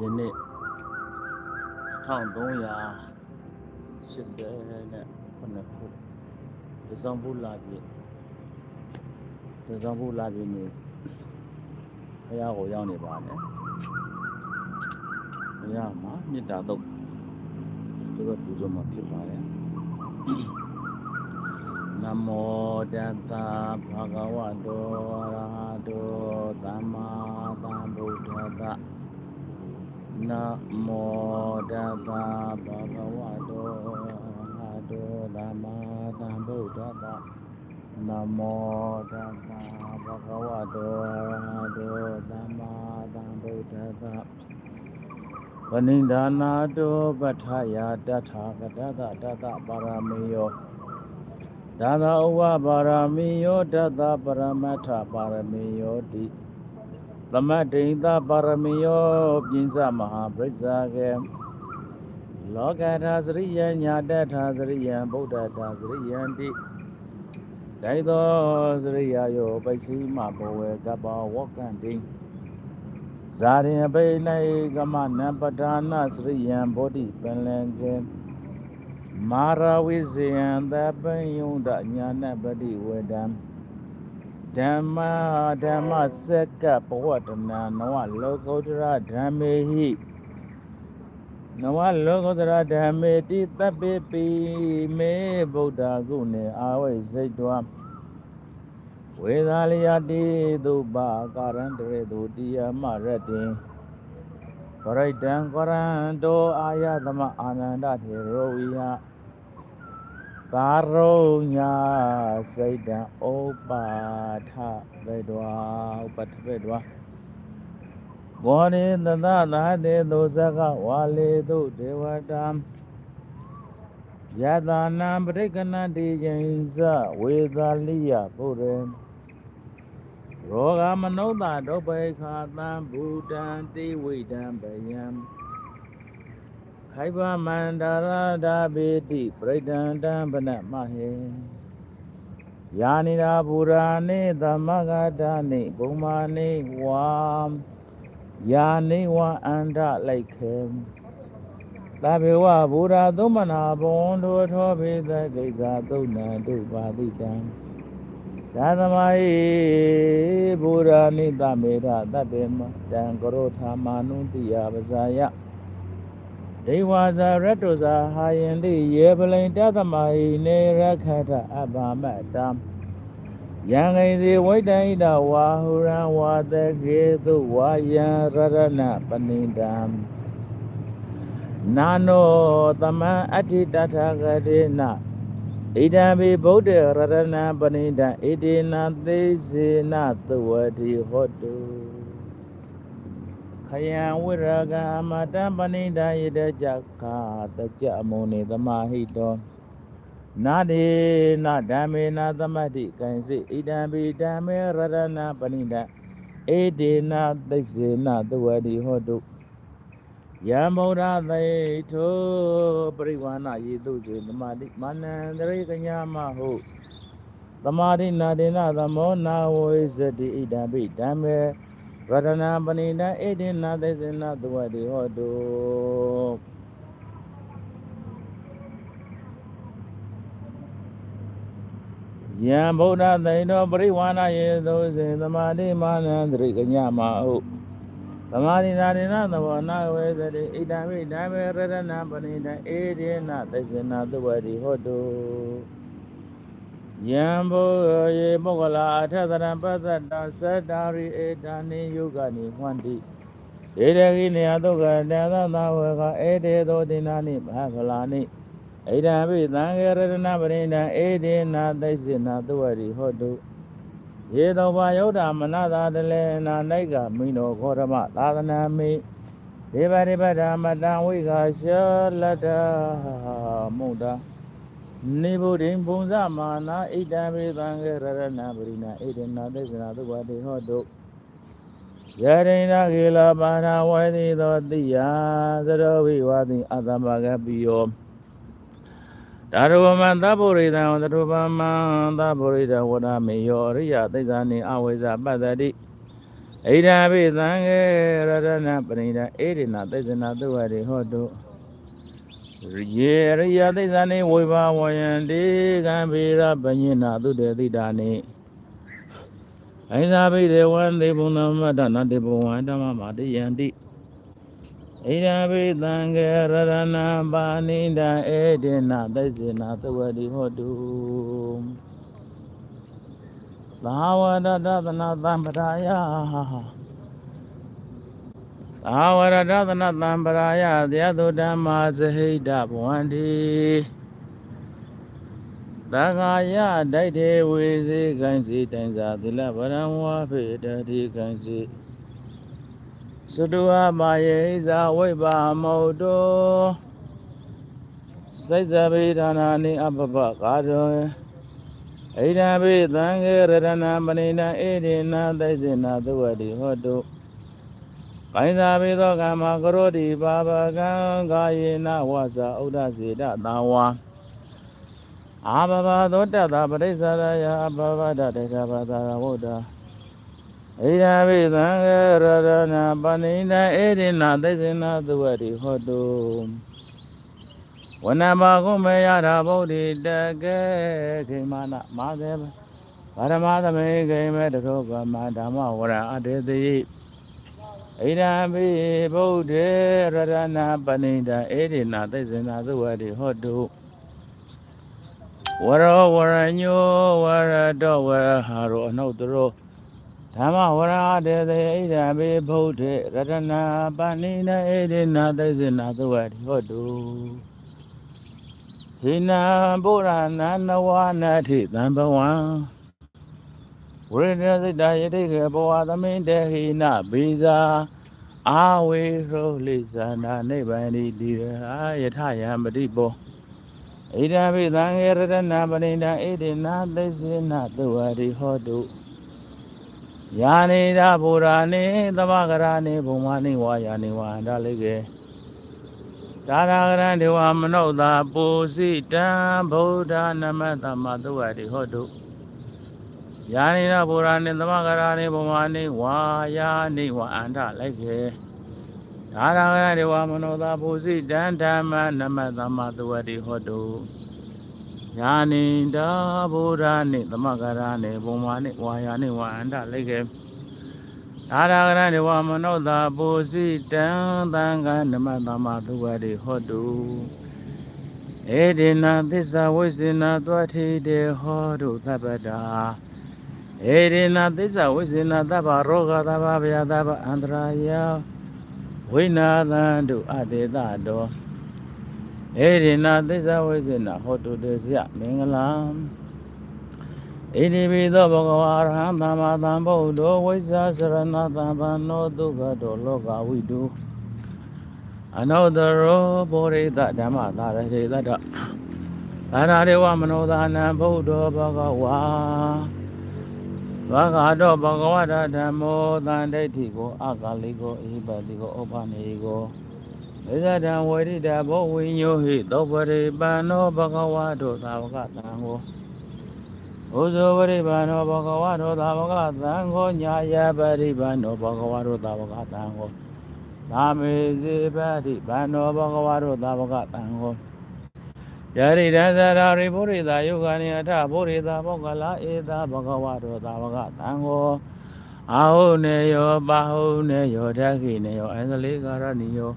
ယနေ့1389ခုဒဇန်ဘူးလာပြီဒဇန်ဘူးလာပြီနေဘုရားကိုရောက်နေပါနဲ့ဘုရားမှာမေတ္တာတော့ဒီဘက်ပူဇော်မှာဖြစ်ပါတယ်နမောတတ္တဘဂဝတောအရဟတောသမ္မာသမ္ဗုဒ္ဓတ္တ นะโมตัสสะภะคะวะโตอะระหะโตสัมมาสัมพุทธัสสะนะโมตัสสะภะคะวะโตอะระหะโตสัมมาสัมพุทธัสสะปณิดานาโตปัฏฐายาตถาคตตะตตะปารมิโยဒါသာဥဝပါရမီယောတတပရမတ္ထပါရမီယောတိ သမတိန်သပါရမီယောပြင်းစမဟာပရိစ္ဆာကေလောကထာစရိယညာတထာစရိယံဗုဒ္ဓထာစရိယံတိဒိုင်သောစရိယယောပိစီမဘောဝေကပ္ပဝကံတိဇာရင်ပိနေကမနံပဒါနစရိယံဘောဓိပင်လံကေမာရဝိဇယံသပ္ပယုံဒညာနပတိဝေဒံ ဓမ္မဓမ္မစက္ကပဝတ္တနာနဝလောကုတ္တရဓမ္မေဟိနဝလောကုတ္တရဓမ္မေတိတပ္ပိပိမေဗုဒ္ဓဂုဏေအာဝိစိတ်တောဝေသာလယတိသုပါကာရံတရေတုတိယမရတ္တိပရိတံကရံတောအာယသမအာနန္ဒထေရောဝိယ ကာရုညာစိတ်တံဥပပါထဘေဒဝါဥပတ္ထဘေဒဝါဘောနိသသသာတေသုဇကဝါလေတုဒေဝတာယတာနံပရိကဏတိယိဇဝေသာလိယဘုရေရောဂမနုဿဒုပ္ပေခာသံဘူတံတိဝိတံဘယံ ခိုင်ဗမန္တရာဒာဘေတိပရိဒန္တံဗနမဟေယာနိရာဘူရာနေသမဂတာနေဘုံမာနေဝါယာနေဝအန္တလိုက်ခေသဗ္ဗေဝဘူရာသုမနာဘဝန္တောထောဘေသကိစ္စသုဏ္ဏတုပါတိတံသာသမဟိဘူရာနိတမေရသဗ္ဗေမတံကရောထာမာနုတိယပဇာယ ဒေဝဇာရတ္တဇာဟာယန္တိယေပလိန်တသမဟိနေရခထအပ္ပမတ္တံယံဂိစီဝိတ္တိတဝါဟုရံဝါတကေတုဝါယံရရဏပဏိတံနာနောသမံအဋ္ဌိတထာဂတိနဣဒံဘိဗုဒ္ဓရရဏပဏိတံဣတိနသိစေနသဝတိဟောတုခ ယံဝိရကံအမတံပဏိဒာယတကြခာတကြမုန်နေသမဟိတောနာဒေနဓမ္မေနသမတ္တိကံစိဣဒံဘိဓမ္မေရရဏပဏိဒံဧဒေနသိစေနသဝတိဟောတုယံဗုဒ္ဓသေထုပရိဝါဏယေတုစေသမာတိမာနန္တရိကညာမဟုသမာတိနာဒေနသမောနာဝိဇတိဣဒံဘိဓမ္မေ ရတနာပဏိတဧတိနာသေစနာသဝတိဟောတုယံဗုဒ္ဓသိန်တော်ပရိဝါဏယေသုစေသမာတိမာနန္တရိကညမဟုသမာတိနာရိနာသဘောနာဝေသတိဣဒံမိဓမ္မေရတနာပဏိတဧတိနာသေစနာသဝတိဟောတု ယံဘောယေမောကလာအထသရံပသတ္တသတ္တာရိဧတာနိယုဂနိဟွန္တိဧတကိနေယသုကတသသဝေကဧတေသောတိနာနိမဟာဖလာနိဣဒံဘိသံဃေရတနာပရိဒံဧတေနာသိစေနာသဝရိဟောတုယေသောဘာယုဒ္ဓမနသာတလေနာနိုင်ကမိနောခောရမသာသနာမိဒေဝရိပဒာမတံဝိဃာရှလတ္တမုဒ္ဒ နေဗုဒ္ဓံဘုံဇမာနာဣတံဘေသံဃေရရဏပရိနာဣဒနာသေစနာသုဝတိဟောတုယရိဏခေလပါဏဝေတိသောတိယသရောဝိဝါတိအတ္တမဂပိယောဒါရဝမံသဗ္ဗရိတံသရဝမံသဗ္ဗရိတဝရမေယောအရိယသိဇာနိအဝိဇ္ဇပတ္တတိဣဒံပိသံဃေရတနာပရိဒံဧရိနာသိဇနာသုဝတိဟောတု ယေရိယသိဇာနေဝိဘာဝယံတိကံဗေရပညိနာသုတေတိတာနေအိဇာဘိဒေဝံသေဘုံသမတ္တနာတေဘဝံဓမ္မမာတိယံတိဣဒံပိသံဃေရတနာပါဏိဒံဧရိနာသိဇနာသုဝတိဟောတုသာဝရတသနာသံပရာယ သာဝရတသနာသံပရာယတရားသူဓမ္မာစဟိတဘဝန္တိသက္ကာယဒိုက်တေဝေစေကံစီတိုင်စာသီလဗရံဝါဖေတတိကံစီစတုအပါယေဇာဝိပါမௌတောစိတ်ဇဗေဒနာနိအပပကာရောဣဒံပိသံဃေရတနာပဏိနံဣဒိနာသိစေနာသဝတိဟောတု ကိုင်းသာပိသောကမ္မကရောတိပါပကံကာယေနဝါစာဥဒ္ဒစေတသာဝါအာဘဘသောတတ္တပရိစ္ဆရာယအဘဘဒတေကဘာသာဝုဒ္ဓဣဒံပိသံဃေရတနာပဏိနံဣဒိနာသိစေနာသဝတိဟောတုဝနမကုမေယရာဗုဒ္ဓိတကေခိမနမာသေဗရမသမေခိမေတရောကမဓမ္မဝရအတေတိ ဣဒံပိဗုဒ္ဓေရတနာပဏိတံဧရိနာသိစေနာသုဝတိဟောတုဝရောဝရညောဝရတောဝရဟာရောအနုတ္တရောဓမ္မဝရအတေတိဣဒံပိဗုဒ္ဓေရတနာပဏိတံဧရိနာသိစေနာသုဝတိဟောတုဟိနာဗုဒ္ဓနာနဝနာထိသံဘဝံ ဝိရဒစိတ္တယတိကေဘဝသမိန်တေဟိနဘိဇာအာဝေရောလိဇာနာနိဗ္ဗာန်တိတိရာယထယံပတိပောဣဒံဘိသံဃေရတနာပရိဒံဣတိနာသိစေနသုဝရိဟောတုယာနိဒဗုဒ္ဓနေသမဂရနေဘုံမနိဝါယာနိဝါန္တလိကေတာရဂရံဒေဝမနုဿာပုစိတံဗုဒ္ဓနမတမသုဝတိဟောတု ယာနိနဗုဒ္ဓနေသမဂရာနေဘဝနေဝါယာနေဝအန္တလိုက်ခေဒါရဂရံဒေဝမနုဿာပုစိတံဓမ္မနမတမသုဝတိဟောတုယာနိတဗုဒ္ဓနေသမဂရာနေဘဝနေဝါယာနေဝအန္တလိုက်ခေအာရဂရဒေဝမနောသာပုစိတံသံဃာနမတမသုဝတိဟောတုဧဒေနသစ္စာဝိစေနသွထိတေဟောတုသဗ္ဗတာ ဧဒေနသစ္စာဝိစေနသဗ္ဗရောဂသဗ္ဗဗျာသဗ္ဗအန္တရာယဝိနာသံတုအတေတတောဧဒေနသစ္စာဝိစေနဟောတုတေစယမင်္ဂလံဣတိပိသောဘဂဝါရဟံသမ္မာသမ္ဗုဒ္ဓောဝိဇ္ဇာစရဏသမ္ပန္နောဒုက္ခတောလောကဝိတုအနုတ္တရောဘောရိတဓမ္မသာရတိတတ္တသာရဒေဝမနောသာနံဗုဒ္ဓောဘဂဝါ ဘဂတောဘဂဝတဓမ္မောသံဒိဋ္ဌိကိုအကာလိကိုဣပတိကိုဥပနေကိုဝိဇ္ဇတံဝိရိတဘောဝိညောဟိသောပရိပန္နောဘဂဝါတောသာဝကတံကိုဥဇောပရိပါဏောဘဂဝါရောသာဝကသံဃောညာယပရိပါဏောဘဂဝါရောသာဝကသံဃောသာမေဇေပတိပါဏောဘဂဝါရောသာဝကသံဃော ယရိဒသရာရိဘုရိသာယုဂာနိအထဘုရိသာဘောကလာဧသာဘဂဝါရောသာဝကသံဃောအာဟုနေယောပါဟုနေယောဓက္ခိနေယောအန္တလေကာရဏီယော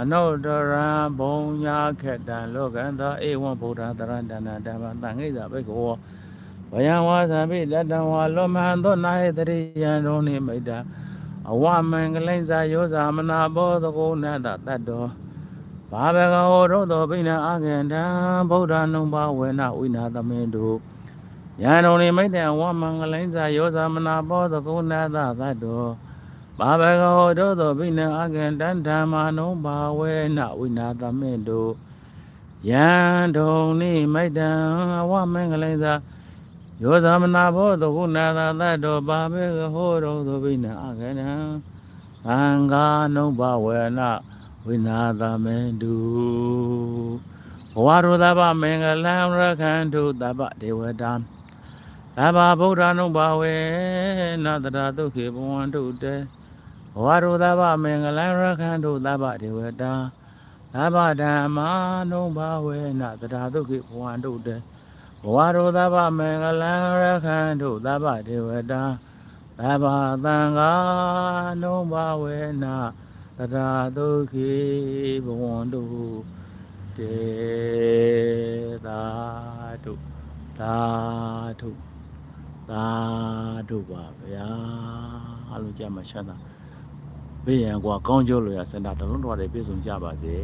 အနုတ္တရံဘုံညာခက်တံလောကံသာဧဝံဗုဒ္ဓတရံတဏဓမ္မတန်ခိသာဘိက္ခဝောဝယံဝါသံပိတတံဝါလောမဟံသောနာဟေတရိယံရောနိမိတ္တအဝမင်္ဂလိဇာယောဇာမနာဘောသကုနတတတ္တော ဘာဘဂဝရောသောပိဏအာဂန္တံဗုဒ္ဓနုံဘာဝေနဝိနာသမေတုယံရောနိမိတ္တအဝမင်္ဂလိဇာယောဇာမနာဘောသကုနတတတ္တောဘာဘဂဝရောသောပိဏအာဂန္တံဓမ္မာနုံဘာဝေနဝိနာသမေတုယံဒုံနိမိတ္တအဝမင်္ဂလိဇာယောသမနာဘောတကုနာသာတတ္တောပါမေကဟောတော်သူဘိနအကနံသံဃာနုဘဝေန ဝိနာသမေတုဘဝရောသဗ္ဗမင်္ဂလံရခန္တုတပ္ပဒေဝတာသဗ္ဗဗုဒ္ဓ ानु ဘာဝေနတရာဒုက္ခေဘဝန္တုတေဘဝရုသဗ္ဗမင်္ဂလံရခန္တုသဗ္ဗဒေဝတာသဗ္ဗဓမ္မာနုဘာဝေနတရာဒုက္ခေဘဝန္တုတေဘဝရုသဗ္ဗမင်္ဂလံရခန္တုသဗ္ဗဒေဝတာသဗ္ဗသံဃာနုဘာဝေန တရာဒုက္ခေဘဝန္တုတေသာဓုသာဓုသာတို့ပါဗျာအားလုံးကြမှာရှမ်းသာဘေးရန်ကွာကောင်းကျိုးလို့ရစင်တာတလုံးတော်တွေပြည့်စုံကြပါစေ